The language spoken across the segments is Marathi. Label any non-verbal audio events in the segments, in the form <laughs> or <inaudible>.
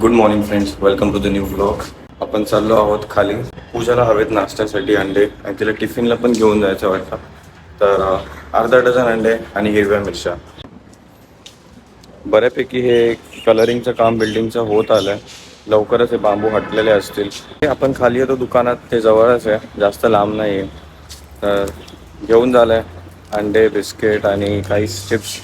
Good morning friends welcome to the new blog आपण चाललो आहोत खाली. पूजाला हवेत नाश्त्यासाठी अंडे आणि तिला टिफिनला पण घेऊन जायचं वाटतं. तर अर्धा डझन अंडे आणि हिरव्या मिरच्या. बऱ्यापैकी हे कलरिंगचं काम बिल्डिंगचं होत आलंय. लवकरच हे बांबू हटलेले असतील. हे आपण खाली येतो दुकानात. ते जवळच आहे. जास्त लांब नाही आहे तर घेऊन झालंय. अंडे बिस्किट आणि काही चिप्स.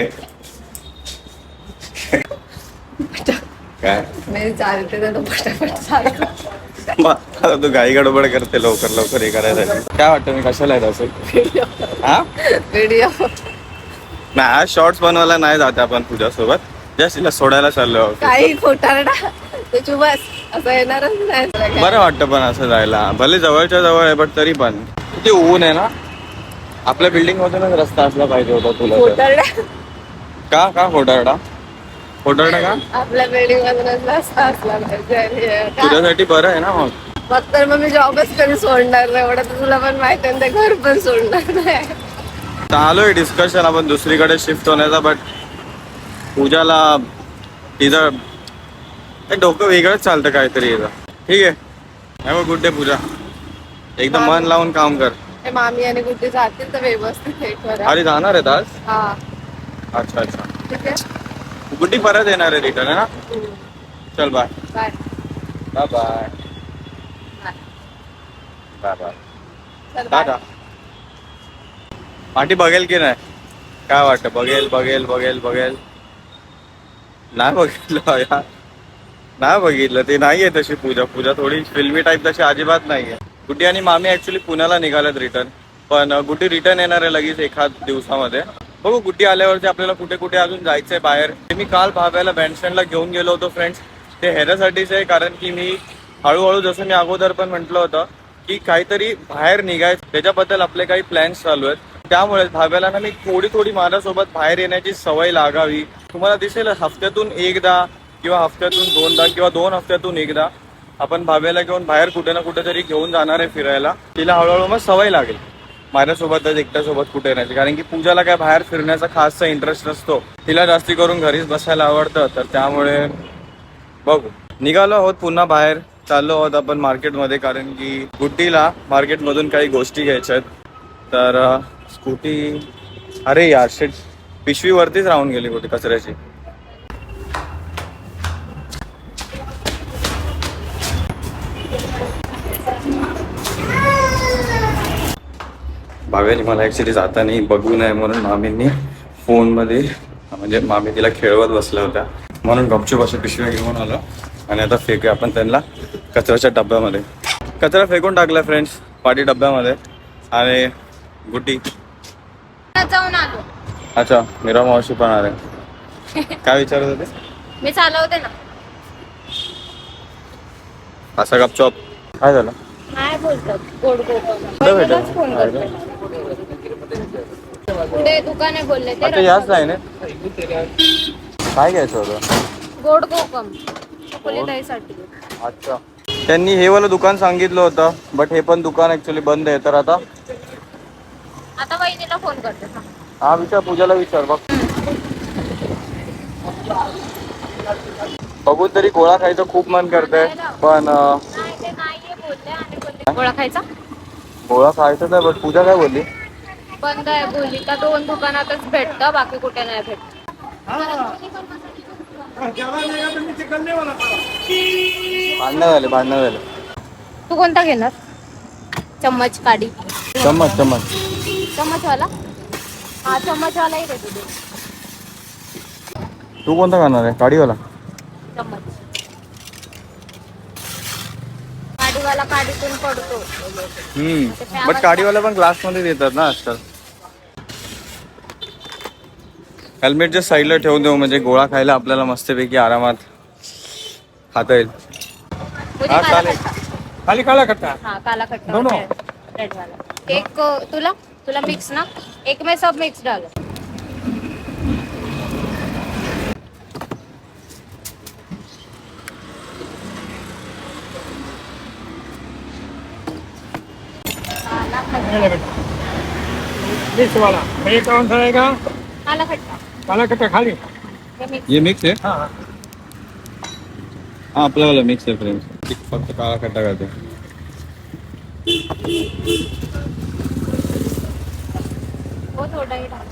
असते काय? मी चालते तर पटापट चालतो. मग आता तू गाई गडबड करते लवकर लवकर हे करायसाठी. काय वाटतं मी कशाला येत असेल? हा? व्हिडिओ नाही आज शॉर्ट्स बनवायला नाही जाते आपण तुझ्यासोबत जस्ट तिला सोडायला चाललो आहोत. काही खोटारडा. तुझी बस. असं येणारच नाही. तुला काय. बरं वाटतं पण असं जायला. भले जवळच्या जवळ आहे बट तरी पण. किती ऊन आहे ना? आपल्या बिल्डिंग मधूनच रस्ता असला पाहिजे होता तुला तर. खोटारडा. का? का खोटारडा खोटारडा का? आपल्या बिल्डिंग मधूनच रस्ता असला पाहिजे आणि का? तुझ्यासाठी बरं आहे ना मग. मग तर मग मी जॉबच कधी सोडणार नाही. एवढं तर तुला पण माहिती आहे ते घर पण सोडणार नाही. आलोय डिस्कशन आपण दुसरीकडे शिफ्ट होण्याचा बट पूजाला तिचं हे डोकं वेगळंच चालतं काहीतरी इथं ठीक आहे. Have good day Pooja. एकदम मन लावून काम कर. ते मामी आणि कुठे जातील तर व्यवस्थित हे करा अरे जाणार आहेत आज? हा. अच्छा अच्छा. ठीक आहे. गुड्डी परत येणार आहे रिटर्न आहे ना? चल bye bye bye bye bye bye चल बाय टाटा पाठी बघेल की नाही? काय वाटतं? बघेल बघेल बघेल बघेल. नाही बघितलं यार. नाही बघितलं. ते नाहीये तशी पूजा. पूजा थोडी फिल्मी टाईप तशी अजिबात नाहीये. गुड्डी आणि मामी ऍक्च्युली पुण्याला निघाल्यात रिटर्न पण अं, गुड्डी रिटर्न येणार आहे लगेच एखाद दिवसामध्ये. बघू गुड्डी आल्यावरती आपल्याला कुठे कुठे अजून जायचंय बाहेर. ते मी काल भाव्याला बँडस्टँडला घेऊन गेलो होतो फ्रेंड्स ते ह्याच्यासाठीच आहे कारण की मी हळूहळू जसं मी अगोदर पण म्हटलं होतं की काहीतरी बाहेर निघायचं. त्याच्याबद्दल आपले काही प्लॅन्स चालू आहेत. त्यामुळे भाव्याला ना मी थोडी थोडी माझ्यासोबत बाहेर येण्याची सवय लागावी. तुम्हाला दिसेल हफ्त्यातून एकदा किंवा हफ्त्यातून दोनदा किंवा दोन हफ्त्यातून एकदा आपण भाव्याला घेऊन बाहेर कुठे ना कुठेतरी घेऊन जाणार आहे फिरायला. तिला हळूहळू मग सवय लागेल. माझ्यासोबतच एकट्यासोबत कुठे येण्याची कारण की पूजाला काय बाहेर फिरण्याचा खासचा इंटरेस्ट नसतो. तिला जास्ती करून घरीच बसायला आवडतं तर त्यामुळे बघू. निघालो आहोत पुन्हा बाहेर. चाललो आहोत आपण मार्केटमध्ये कारण की गुड्डीला मार्केटमधून काही गोष्टी घ्यायच्या आहेत. तर स्कूटी अरे यार शेट पिशवीवरतीच राहून गेली कुठे कचऱ्याची. भाव्याने मला ऍक्च्युली जाताना बघू नये म्हणून मामींनी फोनमध्ये म्हणजे मामी तिला खेळवत बसल्या होत्या. म्हणून गपचूप अशा पिशव्या घेऊन आलो आणि आता फेकूया आपण त्यांना कचऱ्याच्या डब्यामध्ये. कचरा फेकून टाकला फ्रेंड्स पाटी डब्यामध्ये. आणि आलो. अच्छा मीरा मावशी पण आले. काय विचारत होते? मी चालवते ना. असा गपचॉप. काय झालं? काय बोलतात? गोड गोड? फोन करते पुढे दुकाने बोलले? आता याच नाही ना काय घ्यायचं होतं गोड कोकम. चकोलीताईसाठी अच्छा. त्यांनी हे वालं दुकान सांगितलं होतं बट हे पण दुकान ऍक्च्युली बंद आहे. तर आता? आता वहिनीला फोन करते. हा. विचार पूजाला विचार बघ. बघून तरी गोळा खायचं खूप मन करतंय. पण अं, नाही ते नाहीये बोलले आणि बोलले गोळा खायचा? गोळा बट पूजा काय बोलली? बंद आहे बोलली. का दोन दुकानातच भेटतं बाकी कुठे नाही भेटत. भांडणं झाले भांडणं झाले. तू कोणता घेणार? चम्मच काडी. चम्मच चम्मच. चम्मचवाला? हा चम्मचवालाही देतो दे. तू कोणता खाणार आहे? काडीवाला? चम्मच. काडीवाला काडीतून पडतो. हम्म. बट काडीवाला पण ग्लासमध्ये देतात ना आजकाल. हेल्मेट जे साईडला ठेवून देऊ म्हणजे गोळा खायला आपल्याला मस्तपैकी आरामात खाता येईल. हा चालेल. खाली काला खट्टा हाँ काला खट्टा दोनों? रेड- रेड वाला. एक तुला? तुला मिक्स ना? एक में सब मिक्स डालो. ये ले बेटा मिक्स वाला ये कौन सा रहेगा काला खट्टा काला कट्टा खाली हे ये मिक्स आहे हाँ हाँ हा आपल्यावाला मिक्स आहे फ्रेंड्स फक्त काळा खड्डा करते वो थोड़ा ही? डाल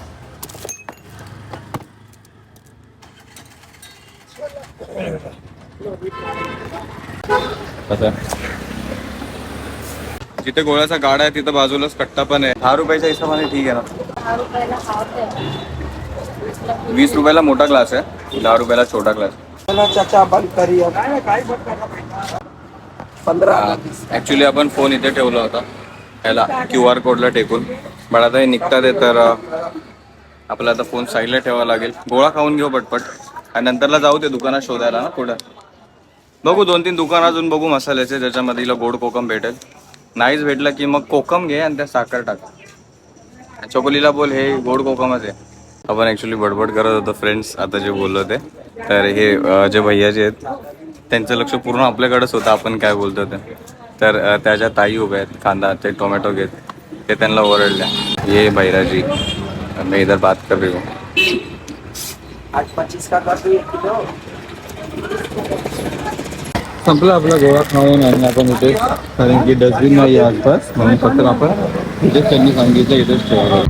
जिथे गोळ्याचा गाडा आहे तिथं बाजूलाच कट्टा पण आहे. दहा रुपयाच्या हिशोबाने ठीक आहे ना? दहा रुपयाला हाफ आहे वीस रुपयाला मोठा ग्लास आहे. दहा रुपयाला छोटा ग्लास चाचा बंद ऍक्च्युली आपण फोन इथे ठेवला होता. ह्याला क्यू आर कोडला टेकून. पण आता हे निघतात आहे तर अं, आपला आता फोन साईडला ठेवावा लागेल. गोळा खाऊन घेऊ पटपट. आणि नंतरला जाऊ ते दुकानात शोधायला ना पुढं. बघू दोन तीन दुकान अजून बघू मसाल्याचे ज्याच्यामध्ये हिला गोड कोकम भेटेल. नाहीच भेटलं की मग कोकम घे आणि त्या साखर टाक. चकोलीला बोल हे गोड कोकमच आहे. आपण ॲक्च्युली बडबड करत होतो फ्रेंड्स आता जे बोललो ते. तर हे जे भैयाचे आहेत त्यांचं लक्ष पूर्ण आपल्याकडेच होतं आपण काय बोलतो ते. तर त्याच्या ताई उभ्या आहेत कांदा ते टोमॅटो घेत ते त्यांना ओरडल्या. ये भैराजी मैं इधर बात कर रही हूँ. आज पच्चीस का कर संपला आपला गोळा खाऊन आणि आपण इथे कारण की डस्टबिन नाही आहे आसपास म्हणून फक्त आपण इथेच त्यांनी सांगितलं इथेच ठेवायला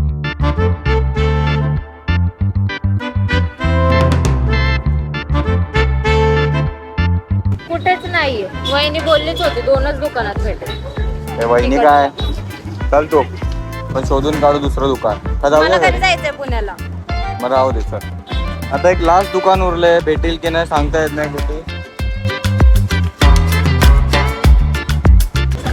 कुठेच नाहीये. वहिनी बोललीच होती दोनच दुकानात भेटेल. हे वहिनी काय? चल तो. पण शोधून काढू दुसरं दुकान. का मला जाऊया कधी घरी? जायचंय पुण्याला? मग राहू दे सर आता एक लास्ट दुकान उरलंय भेटेल की नाही सांगता येत नाही कुठे.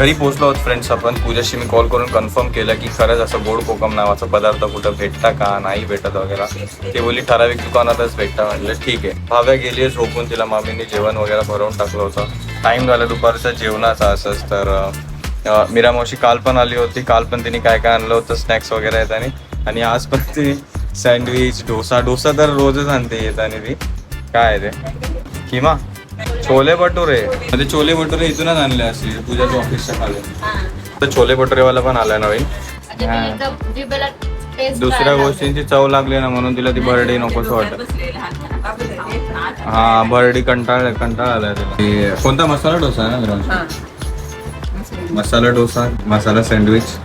घरी पोहोचलो आहोत फ्रेंड्स आपण. पूजाशी मी कॉल करून कन्फर्म केलं की खरंच असं गोड कोकम नावाचा पदार्थ कुठं भेटता का नाही भेटत वगैरे. ते बोली ठराविक दुकानातच भेटता. म्हणलं ठीक आहे. भाव्या गेली आहे झोपून तिला मामीने जेवण वगैरे भरवून टाकलं होतं. टाईम झाला दुपारच्या जेवणाचा असंच तर मीरा मावशी काल पण आली होती. काल पण तिने काय काय आणलं होतं स्नॅक्स वगैरे येतानी. आणि आज पण ती सँडविच डोसा. डोसा तर रोजच आणते येतानी ती. काय आहे ते किमा? छोले भटुरे. म्हणजे छोले भटुरे इथूनच आणले असतील पूजाच्या ऑफिसच्या खाली. तर छोले भटुरेवाला पण आलाय नवीन. दुसऱ्या गोष्टींची चव लागली ना म्हणून तिला ती बर्डी नकोच वाटत. हा बर्डी कंटाळ कंटाळ आलाय तिला. कोणता मसाला डोसा आहे ना? मसाला डोसा मसाला सँडविच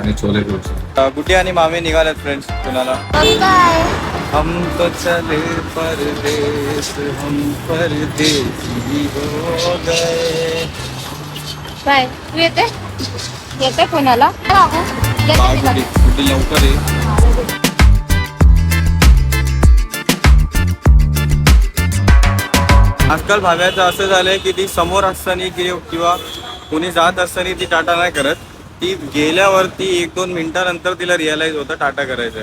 आणि छोले डोसा. गुटी आणि मामी निघालेत फ्रेंड्स कुणाला? हम तो चले परदेश हम परदेसी हो गए। काय तू येते? येते पुण्याला बाबू येते बा मी गुटी लगेच. गुटी लवकर ये आजकाल भाव्याचं असं झालंय की ती समोर असताना कि- किंवा कोणी जात असताना ती टाटा नाही करत. ती गेल्यावरती एक दोन मिनिटानंतर तिला रिअलाइज होतं टाटा करायचं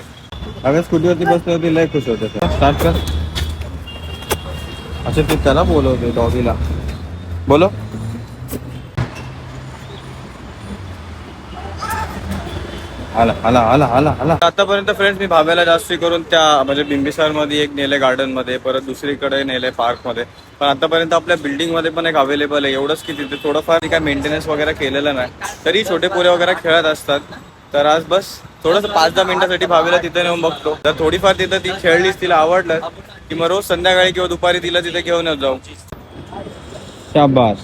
अगं स्कूटीवरती बसल्यावर ती लय खुश होते स्टार्ट कर. अच्छा ते त्याला बोलवते डॉगीला. बोलो. आला आला आला आला आला. आतापर्यंत फ्रेंड्स मी भाव्याला जास्ती करून त्या म्हणजे बिंबिसारमध्ये एक नेले गार्डनमध्ये परत दुसरीकडे नेले पार्कमध्ये पण आतापर्यंत आपल्या बिल्डिंगमध्ये पण एक अवेलेबल आहे. एवढंच की तिथे थोडंफार काय मेंटेनन्स वगैरे केलेलं नाही. तरी छोटे पोरे वगैरे खेळत असतात. तर आज बस थोडस पाच दहा मिनिटासाठी भावेला तिथे नेऊन बघतो. जर थोडीफार तिथं ती खेळलीस तिला आवडलं की मग रोज संध्याकाळी किंवा दुपारी तिला तिथे घेऊन जाऊ. शाबास.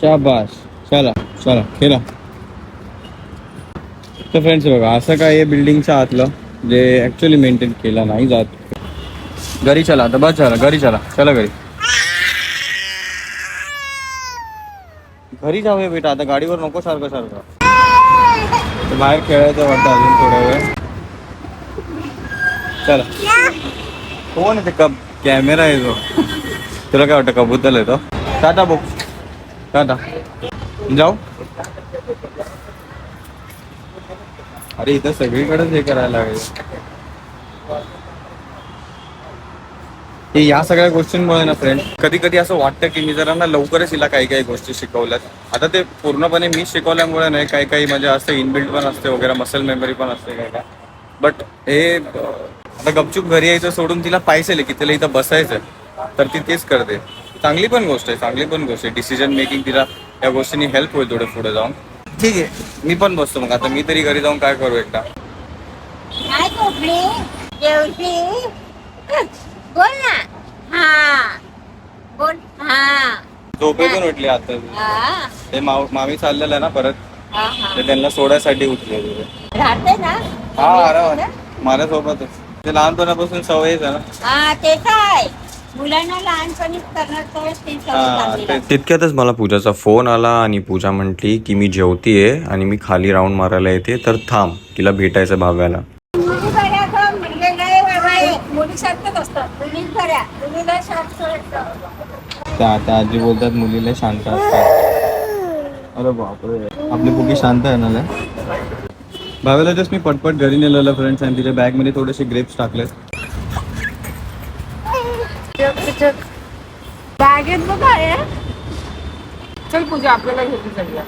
शाबास. चला चला खेळा. तर फ्रेंड्स बघा असं काय आहे बिल्डिंगच्या आतलं जे ऍक्च्युली मेंटेन केलं नाही जात. घरी चला आता बस चला घरी चला चला घरी. घरी जाऊया बेटा आता गाडीवर नको सारखं सारखं. तर बाहेर खेळायचं वाटतं अजून थोडा वेळ. चला. कोण आहे ते कब? कॅमेरा आहे तो तुला काय वाटतं कबूतर आहे तो? Tata book. टाटा. जाऊ. अरे इथं सगळीकडेच हे करायला लागेल. हे या सगळ्या गोष्टींमुळे ना फ्रेंड कधी कधी असं वाटतं की मी जरा ना लवकरच हिला काही काही गोष्टी शिकवल्यात. आता ते पूर्णपणे मी शिकवल्यामुळे नाही काही काही म्हणजे असं इनबिल्ट पण असते वगैरे मसल मेमरी पण असते काय काय बट हे आता गपचूप घरी यायचं सोडून तिला पाहिजे की तिला इथं बसायचं तर ती तेच करते. चांगली पण गोष्ट आहे चांगली पण गोष्ट आहे. डिसिजन मेकिंग तिला या गोष्टींनी हेल्प होईल थोडं पुढे जाऊन. ठीक आहे मी पण बसतो मग. आता मी तरी घरी जाऊन काय करू एकटा? बोल ना. हा. बोल. हा. झोपेतून उठली आता. हा. ते माव- मामी चाललेलं आहे ना परत. हा हा. ते त्यांना सोडायसाठी उठले राहते ना. हा आराम माझ्यासोबतच ते लहानपणापासून सवयच आहे ना हा ते काय मुलांना लहानपणीच करणार तर ती सवय हा, चांगली ते- लागते. तितक्यातच मला पूजाचा फोन आला आणि पूजा म्हटली की मी जेवतीये आणि मी खाली राऊंड मारायला येते तर थांब. तिला भेटायचं भाव्याला मुली बऱ्या गं, मुलगे लय बाबा शांतच असतात. शांत वाटतं. त्या त्या आजी बोलतात मुलीला शांत असतात. अरे बापरे. आपली पुगी शांत आहे ना? भावेला जस्ट मी पटपट घरी नेलेलं फ्रेंड्स आणि तिच्या बॅगमध्ये थोडेसे ग्रेप्स टाकले बॅगेत बघ आहे. चल पूजा आपल्याला घेऊन जाऊया.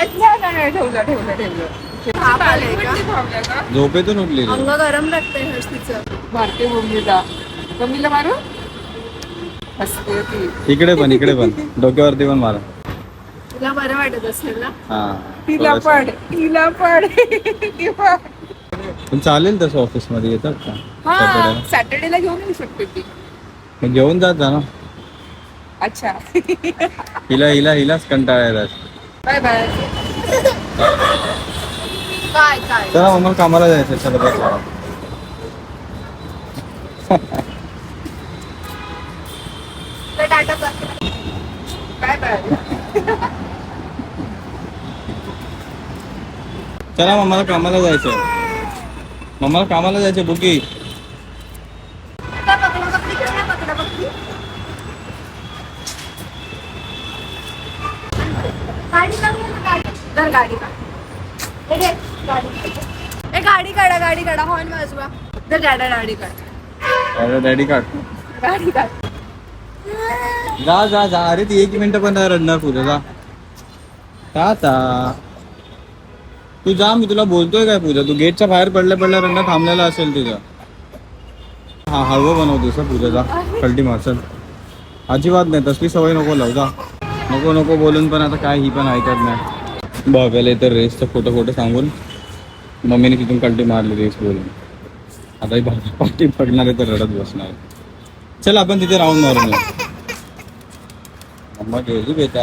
अच्छा नाही ठेवलं ठेवलं ठेवलं. झोपेतून उठली. अंग गरम लागतंय हर्षीचं भारतीय भूमीला कमीला मारू? हसते ती. इकडे पण इकडे पण. डोक्यावरती पण मारा. तुला बरं वाटत असेल ना? हा. तिला थोडंसं. पड तिला पड ती पड. पण चालेल तसं ऑफिसमध्ये येतात का? हा सॅटर्डेला. घेऊन येऊ शकते ती? मग घेऊन जात जा ना. अच्छा. हिला हिला हिलाच कंटाळा येतात बाय बाय. काय काय चला मग मला कामाला जायचं चला बस चला. तर टाटा कर. चला मग मला कामाला जायचंय मग मला कामाला जायचंय बुकी त्या पकडा पकडी कर ना, पकडा पकडी. गाडी काढूया ना, गाडी. धर गाडी काढ. हे घे, गाडी. ए गाडी काढा गाडी काढा. हॉर्न वाजवा. धर गाडा गाडी काढ. डॅडी काढ. गाडी काढ. जा जा जा. अरे ती एक मिनिट पण नाही रडणार पूजा जा. का तू जा मी तुला बोलतोय काय पूजा? तू गेटच्या बाहेर पडल्या पडल्या रडणं थांबलेला असेल तुझं. हा हळवं बनवतोस हा पूजा जा. कल्टी मारसल. अजिबात नाही तसली सवय नको लावू जा. नको नको बोलून पण आता काय ही पण ऐकत नाही. बघायला तर रेसचा फोटो फोटो सांगून मम्मीने तिथून कंटी मारली रेस बोलून आता ही पाठी पडणार आहे तर रडत बसणार चल आपण तिथे राहून मारून मम्मा गेली बेटा.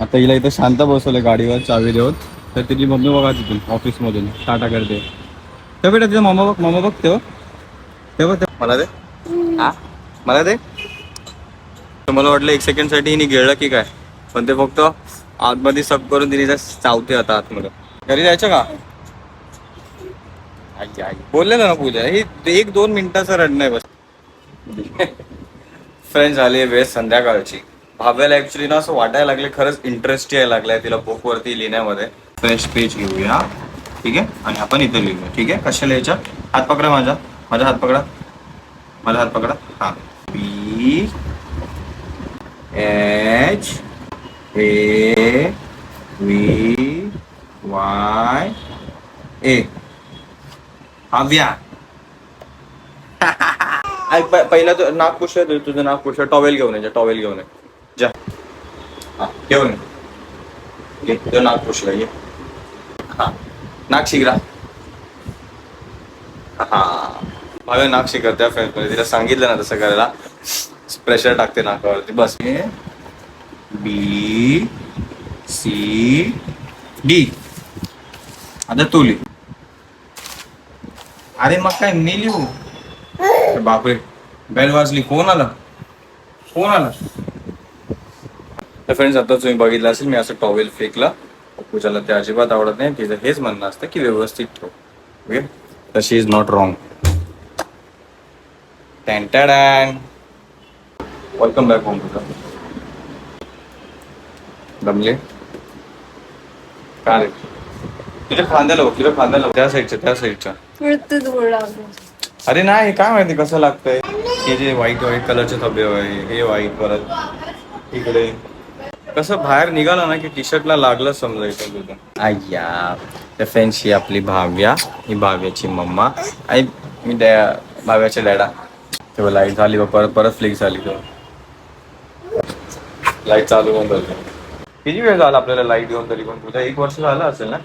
आता हिला इथं शांत बसवलं गाडीवर चावी देऊन. तर तिची मम्मी बघा तिथून ऑफिस मधून. टाटा करते. तर बेटा तिथं मम्मा बघ मम्मा बघ तेव्हा हो. तेव्हा ते मला दे. हा? मला दे. तर मला वाटलं एक सेकंडसाठी हिने गिळलं की काय? पण ते फक्त आतमध्ये सब करून तिने चावते आता आतमध्ये. घरी जायचं का? आई आई. बोललेलं ना पूजा हे एक दोन मिनिटाचं रडणं आहे बस. <laughs> फ्रेंड्स झाली वेळ संध्याकाळची. भाव्याला ऍक्च्युली ना असं वाटायला लागले खरंच इंटरेस्ट यायला लागलाय तिला बुक वरती लिहिण्यामध्ये. फ्रेश पेज घेऊया. ठीक आहे? आणि आपण इथे लिहूया. ठीक आहे? कशा लिहायच्या हात पकडा माझा माझा हात पकडा. माझा हात पकडा. हा. B H A V Y A हाव्या. ऐक प- पहिला तो नाक तू तुझं नाक पुसलं टॉवेल घेऊन ये जा टॉवेल घेऊन ये. जा. हा घेऊन ये. घे, तो नाक पुसलं ये हा नाक शिकरा हा. भावे नाक शिकर त्या फ्रेंडमध्ये तिला सांगितलं ना तसं करायला. प्रेशर टाकते नाकावरती. बस. बी. सी. डी. आता तू लिह. अरे मग काय मी लिहू? अरे बापरे बेल वाजली. कोण आला? कोण आला? तर फ्रेंड्स आता तुम्ही बघितलं असेल मी असं टॉवेल फेकला. पूजाला ते अजिबात आवडत नाही. तिचं हेच म्हणणं असतं की व्यवस्थित ठेव. ओके तर शी इज नॉट रॉंग टॅन वेलकम बॅक होम तुझा दमले का रे तुझ्या खांद्याला बघ तुझ्या खांद्याला बघ. त्या साईडच्या त्या साईडच्या मृत्यू अरे नाही काय माहिती कसं लागतंय? हे जे व्हाईट व्हाईट कलरचे धबे आहे हे व्हाईट परत इकडे. कसं बाहेर निघालं ना की टी शर्टला लागलं समजायचं तुझं. आय्या त्या फ्रेंड्स ही आपली भाव्या ही भाव्याची मम्मा. आणि मी त्या भाव्याच्या डॅडा तेव्हा लाइट झाली परत परत फ्लिक झाली तेव्हा लाइट चालू होऊन जाते. किती वेळ झाला आपल्याला लाइट येऊन तरी पण? तुझा एक वर्ष झालं असेल ना?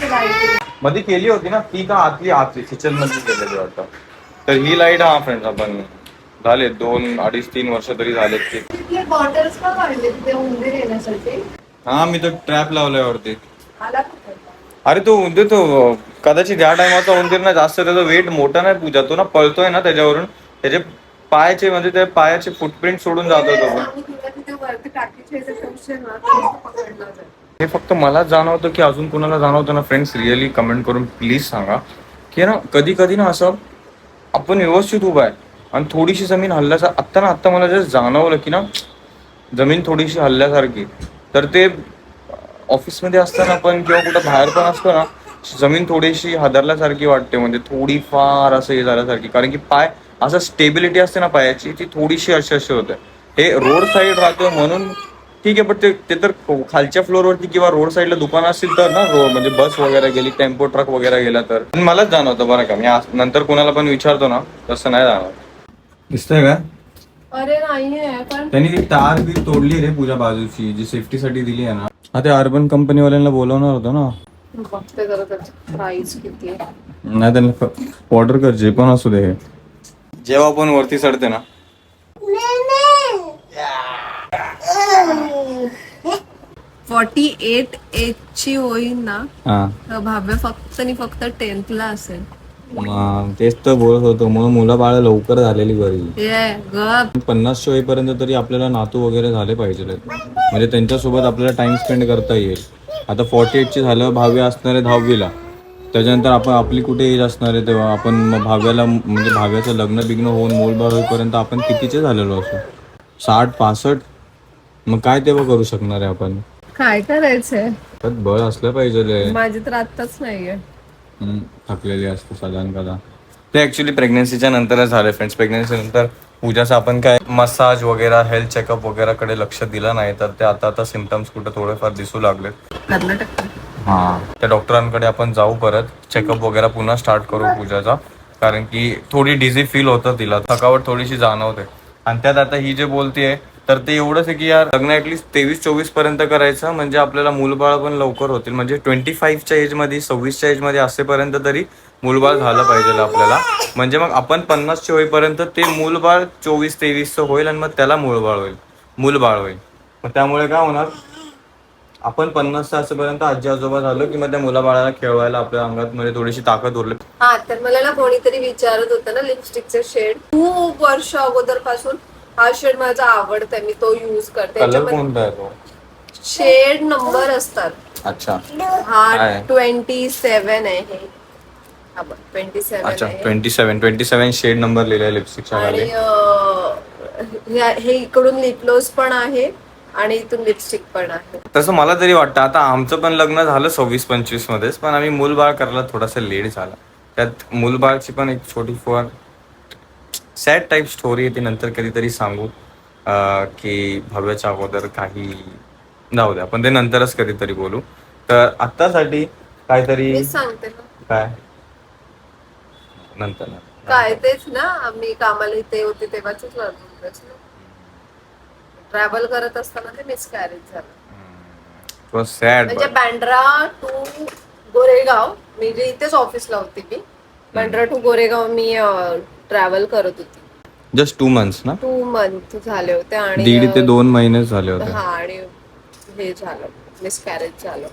ते लाइटमध्ये केली होती ना? ती का आतली आतली? किचनमध्ये केलेली वाटतं. तर ही लाइट हा फ्रेंड्स आपण झाले दोन अडीच तीन वर्ष तरी बॉटल्स तिथे उंदीर येण्यासाठी. हा मी तो ट्रॅप लावलाय वरती? अरे तो उंदीर तो कदाचित या टायमाचा उंदीर ना जास्त त्याचा वेट मोठा नाही पूजा तो ना पळतोय ना त्याच्यावरून. त्याचे पायाचे म्हणजे त्या पायाचे फुटप्रिंट सोडून जातो तो जाईल हे फक्त मलाच जाणवतं की अजून कुणाला जाणवतं ना फ्रेंड्स रिअली कमेंट करून प्लीज सांगा. की ना कधी कधी ना असं आपण व्यवस्थित उभा आहे. आणि थोडीशी जमीन हल्ल्याचा आत्ता ना आत्ता मला जर जाणवलं की ना जमीन थोडीशी हल्ल्यासारखी. तर ते ऑफिसमध्ये असताना पण किंवा कुठं बाहेर पण असतो ना जमीन थोडीशी हादरल्यासारखी वाटते. म्हणजे थोडी फार असं हे झाल्यासारखी. कारण की पाय असं स्टेबिलिटी असते ना पायाची ती थोडीशी अशी अशी होते. हे रोड साईड राहतो म्हणून ठीक आहे पण ते ते तर खालच्या फ्लोअरवरती किंवा रोड साईडला दुकान असतील तर ना रोड म्हणजे बस वगैरे गेली टेम्पो ट्रक वगैरे गेला तर. पण मलाच जाणवतं बरं का मी नंतर कोणाला पण विचारतो ना तसं नाही जाणवत. दिसतंय का? अरे नाहीये पण त्यांनी ती तार बी तोडली रे पूजा बाजूची जी सेफ्टीसाठी दिली आहे ना. हा ते अर्बन कंपनीवाल्यांना बोलवणार होतं ना. बघते जरा त्याची प्राइस किती आहे. नाही त्यांना ऑर्डर कर जे पण असू दे हे. जेव्हा पण वरती चढते ना. फॉर्टी एट एज ची होईल ना हा. तर फक्त आणि फक्त टेन्थला असेल. मग तेच तर बोलत होतो मग मुलं बाळ लवकर झालेली बरी. ये गप. पन्नासशे होईपर्यंत तरी आपल्याला नातू वगैरे झाले पाहिजे. म्हणजे त्यांच्यासोबत आपल्याला टाइम स्पेंड करता येईल. आता फॉर्टी एटची झालं भाव्य असणार दहावीला. त्याच्यानंतर आपण आपली कुठे एज असणार आहे तेव्हा? आपण मग भाव्याला म्हणजे भाव्याचं लग्न बिग्न होऊन मूलबाळ होईपर्यंत आपण कितीचे झालेलो असो? साठ पासष्ट? मग काय तेव्हा करू शकणार आहे आपण? काय करायचंय? त्यात बळ असलं पाहिजे रे. माझी तर आत्ताच नाहीये. हम्म, थकलेली असते साधारण कदा ते ऍक्च्युली प्रेग्नन्सीच्या नंतरच झालं फ्रेंड्स प्रेग्नन्सी नंतर पूजाचं आपण काय मसाज वगैरे हेल्थ चेकअप वगैरे कडे लक्ष दिलं नाही तर ते आता आता सिमटम्स कुठे थोडेफार दिसू लागले हा त्या डॉक्टरांकडे आपण जाऊ परत. चेकअप वगैरे पुन्हा स्टार्ट करू पूजाचा. कारण की थोडी डिझी फील होतं तिला. थकावट थोडीशी जाणवते. आणि त्यात आता ही जे बोलतीये तर ते एवढंच आहे की यार लग्न ऍटलीस्ट तेवीस चोवीसपर्यंत करायचं. म्हणजे आपल्याला मूलबाळ पण लवकर होतील. म्हणजे ट्वेंटी फाईव्हच्या एजमध्ये सव्वीसच्या एजमध्ये असेपर्यंत तरी मूलबाळ झालं पाहिजे आपल्याला. म्हणजे मग आपण पन्नासच्या होईपर्यंत ते मूलबाळ चोवीस तेवीसचं होईल आणि मग त्याला मूलबाळ होईल. मूलबाळ होईल. मग त्यामुळे काय होणार? आपण पन्नास असेपर्यंत आजी आजोबा झालो की मग त्या मुलाबाळाला खेळवायला आपल्या अंगात मध्ये थोडीशी ताकद उरली. हा तर मला ना कोणीतरी विचारत होतं ना लिपस्टिकचे शेड खूप वर्ष अगोदरपासून हा शेड माझा आवडता मी तो युज करते. कलर याच्यामध्ये कोणता आहे तो? शेड नंबर असतात. अच्छा. हा आहे. ट्वेंटी सेवन आहे ट्वेंटी सेवन अच्छा आहे. Twenty seven twenty seven shade number लिहिलाय लिपस्टिकच्या आणि खाली अं, ह्या- हे इकडून लिपलोज पण आहे. आणि इथून लिपस्टिक पण आहे. तसं मला तरी वाटतं आता आमचं पण लग्न झालं सव्वीस पंचवीस मध्येच पण आम्ही मूलबाळ करायला थोडासा लेट झाला. त्यात मूलबाळची पण एक छोटी फार सॅड टाईप स्टोरी आहे ती नंतर कधीतरी सांगू की भव्याच्या अगोदर काही जाऊ द्या पण ते नंतरच कधीतरी बोलू. तर आत्तासाठी काहीतरी सांगते काय? नंतर ना. काय तेच ना मी कामाला इथे होते तेव्हाच ट्रॅव्हल करत असताना ते मिसकॅरेज झालं. सॅड म्हणजे बँड्रा टू गोरेगाव मी जे इथेच ऑफिसला होती मी बँड्रा टू गोरेगाव मी ट्रॅव्हल करत होती. जस्ट टू मंथ्स ना? टू मंथ झाले होते आणि दीड ते दोन महिने झाले होते. हा आणि हे झालं मिसकॅरेज झालं.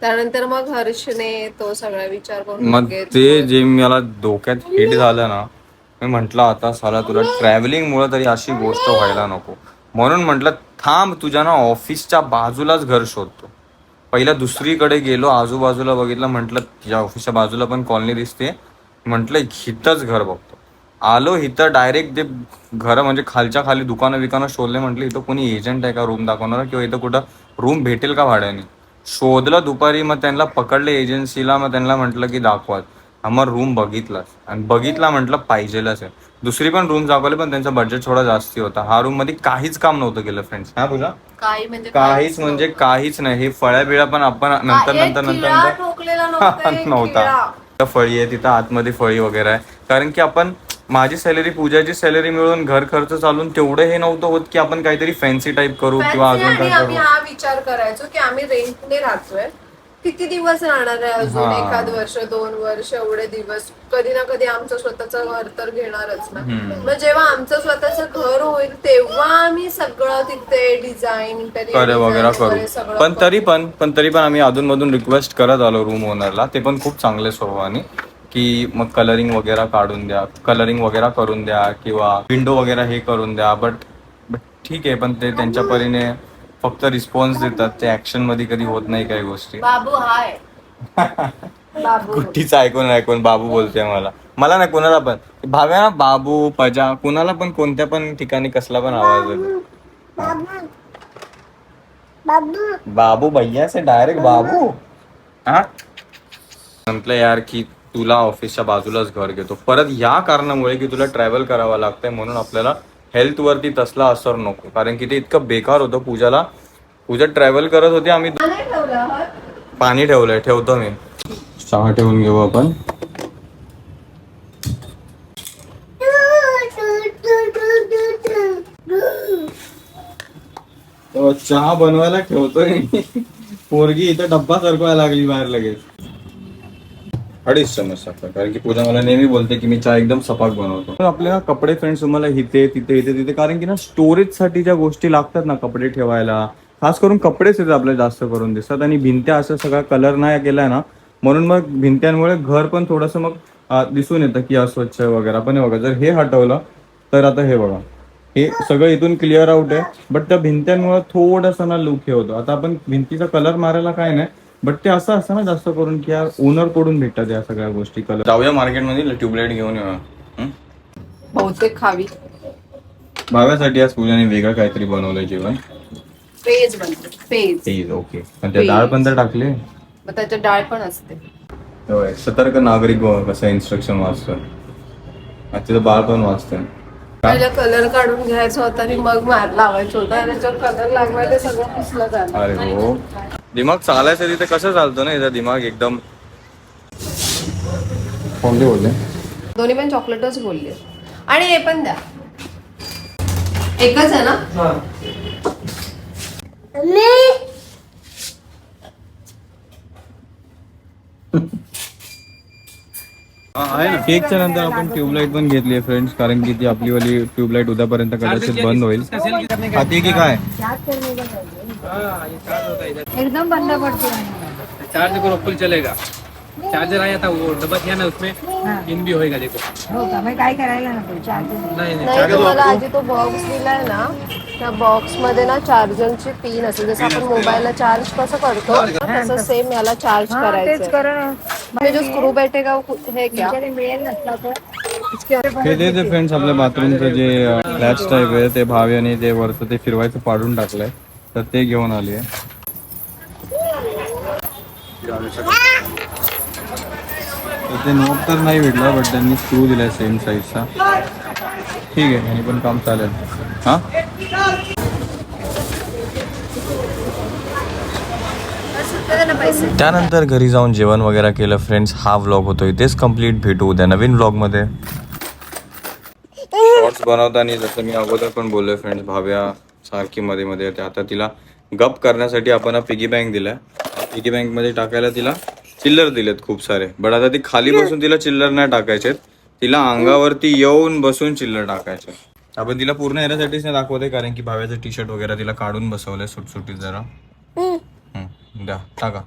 त्यानंतर मग हर्षने तो सगळा विचार करून मग लगेच ते जे मला डोक्यात हिट झालं ना मी म्हंटल आता साला तुला ट्रॅव्हलिंग मुळे तरी अशी गोष्ट व्हायला नको. म्हणून म्हटलं थांब तुझ्या ना ऑफिसच्या बाजूलाच घर शोधतो. पहिलं दुसरीकडे गेलो आजूबाजूला बघितलं म्हटलं तुझ्या ऑफिसच्या बाजूला पण कॉलनी दिसते. म्हटलं हिथंच घर बघतो. आलो इथं डायरेक्ट ते घर म्हणजे खालच्या खाली दुकानं विकानं शोधले म्हटलं इथं कोणी एजंट आहे का रूम दाखवणार किंवा इथं कुठं रूम भेटेल का भाड्याने? शोधलं दुपारी मग त्यांना पकडले एजन्सीला मग त्यांना म्हटलं की दाखवा हा मग रूम बघितलाच. आणि बघितला म्हटलं पाहिजेलच आहे. दुसरी पण रूम दाखवले पण त्यांचा बजेट थोडा जास्ती होता. हा रूममध्ये काहीच काम नव्हतं केलं फ्रेंड्स हा पूजा? काही म्हणजे काहीच म्हणजे काहीच नाही. हे फळ्या बिळ्या पण आपण नंतर नंतर नंतर नव्हता. <laughs> तिथं फळी आहे तिथं आतमध्ये फळी वगैरे आहे. कारण की आपण माझी सॅलरी पूजाची सॅलरी मिळून घर खर्च चालून तेवढं हे नव्हतं होत की आपण काहीतरी फॅन्सी टाईप करू किंवा अजून काय करू. हा विचार करायचो की आम्ही रेंटने राहतोय. किती दिवस राहणार आहे अजून हा. एखाद वर्ष दोन वर्ष एवढे दिवस? कधी ना कधी आमचं स्वतःचं घर तर घेणारच ना. मग जेव्हा आमचं स्वतःचं घर होईल तेव्हा आम्ही सगळं तिथे डिझाईन करे वगैरे करू. पण तरी पण पण तरी पण आम्ही अधूनमधून रिक्वेस्ट करत आलो रूम ओनरला ते पण खूप चांगले स्वभावाने की मग कलरिंग वगैरे काढून द्या. कलरिंग वगैरे करून द्या किंवा विंडो वगैरे हे करून द्या. बट ठीक आहे पण ते त्यांच्या परीने फक्त रिस्पॉन्स देतात. ते ऍक्शनमध्ये कधी होत नाही काही गोष्टी. बाबू हाय. बाबू. कुठीच ऐकून ऐकून बाबू बोलते मला. मला नाही कोणाला पण. भाव्या ना बाबू पजा कोणाला पण कोणत्या पण ठिकाणी कसला पण आवाज येतो. बाबू भैया से डायरेक्ट बाबू. हा? म्हटलं यार की तुला ऑफिसच्या बाजूलाच घर घेतो. परत या कारणामुळे की तुला ट्रॅव्हल करावं लागतंय म्हणून आपल्याला हेल्थ वरती तसला असर नको. कारण की ते इतकं बेकार होतं पूजाला. पूजा ट्रॅव्हल करत होती आम्ही पाणी ठेवलंय ठेवतो मी. चहा ठेवून घेऊ आपण. तो चहा बनवायला ठेवतोय मी. पोरगी इथं डब्बा सरकवायला लागली बाहेर लगेच. अडीच चमच साखर कारण की पूजा मला नेहमी बोलते की मी चहा एकदम सपाक बनवतो. तर आपल्या कपडे फ्रेंड्स तुम्हाला इथे तिथे इथे तिथे कारण की ना स्टोरेजसाठी ज्या गोष्टी लागतात ना कपडे ठेवायला खास करून कपडेच येतात आपल्याला जास्त करून दिसतात. आणि भिंत्या असं सगळा कलर नाही केलाय ना म्हणून मग भिंत्यांमुळे घर पण थोडंसं मग दिसून येतं की अस्वच्छ वगैरे. पण बघा जर हे हटवलं तर आता हे बघा. हे सगळं इथून क्लिअर आउट आहे. बट त्या भिंत्यांमुळे थोडंसं ना लुक हे होतो. आता आपण भिंतीचा कलर मारायला काय नाही बट ते असं असतं ना जास्त करून की या ओनरकडून भेटतात या सगळ्या गोष्टी कलर जाऊया मार्केटमध्ये ट्यूबलाईट घेऊन येऊया. हं? बहुतेक खावी. भाव्यासाठी आज पूजाने वेगळं काहीतरी बनवलंय जेवण. पेज बनते पेज. तेच ओके. पण त्या डाळ पण तर टाकले. मग त्याच्यात डाळ पण असते. होय सतर्क नागरिक हो, कसं इन्स्ट्रक्शन वाचतं तिथं बाळ पण वाचतं पहिला कलर काढून घ्यायचा होता आणि मग मार लावायचा होता. आणि त्याच्यावर कलर लागला ते सगळं पुसलं जाणार. अरे हो. दिमाग चालायचं तिथे कसं चालतं ना याचा दिमाग एकदम? कोणते बोलले? दोन्ही पण चॉकलेटच बोलले. आणि हे पण द्या. एकच आहे ना? केकच्या नंतर आपण ट्यूबलाईट पण घेतली आहे फ्रेंड्स कारण की ती आपली वाली ट्यूबलाईट उद्यापर्यंत कदाचित बंद होईल. खाते की काय? एकदम बंद पडतो चार्ज करो फुल चलेगा। चार्जर आया था वो डब्बा किया ना उसमें। इन भी होएगा देखो। हो का? मग काय करायला नको? चार्जर नहीं नहीं नाही तुम्हाला आधी तो बॉक्स दिलाय ना त्या बॉक्समध्ये ना चार्जरची पिन असेल जसं आपण मोबाईलला चार्ज कसं करतो तसं सेम याला चार्ज तेच करायचं हे जो स्क्रू बैठेगा वो हे क्या तुमच्याकडे मिळेल नसला तर. हे ते ते फ्रेंड्स आपल्या बाथरूमचं जे लॅच टाईप आहे ते भावी ते वरचं ते फिरवायचं पाडून टाकलंय. तर ते घेऊन आले तर ते नोट तर नाही भेटला बट त्यांनी स्क्रू दिलाय सेम साईजचा ठीक आहे आणि पण काम चालेल. हां? त्यानंतर घरी जाऊन जेवण वगैरे केलं फ्रेंड्स हा व्लॉग होतो इथेच कंप्लीट भेटू उद्या नवीन व्लॉगमध्ये शॉर्ट्स बनवताना जसं मी अगोदर पण बोललोय फ्रेंड्स भाव्या सारखी मध्ये मध्ये येते. आता तिला गप करण्यासाठी आपण पिगी बँक दिलाय. पिगी बँकमध्ये टाकायला तिला चिल्लर दिलेत खूप सारे. बट आता ती खाली बसून तिला चिल्लर नाही टाकायचे तिला अंगावरती येऊन बसून चिल्लर टाकायचे आपण तिला पूर्ण याच्यासाठीच नाही दाखवते कारण की भाव्याचं टी शर्ट वगैरे तिला काढून बसवलंय सुटसुटीत जरा. द्या टाका.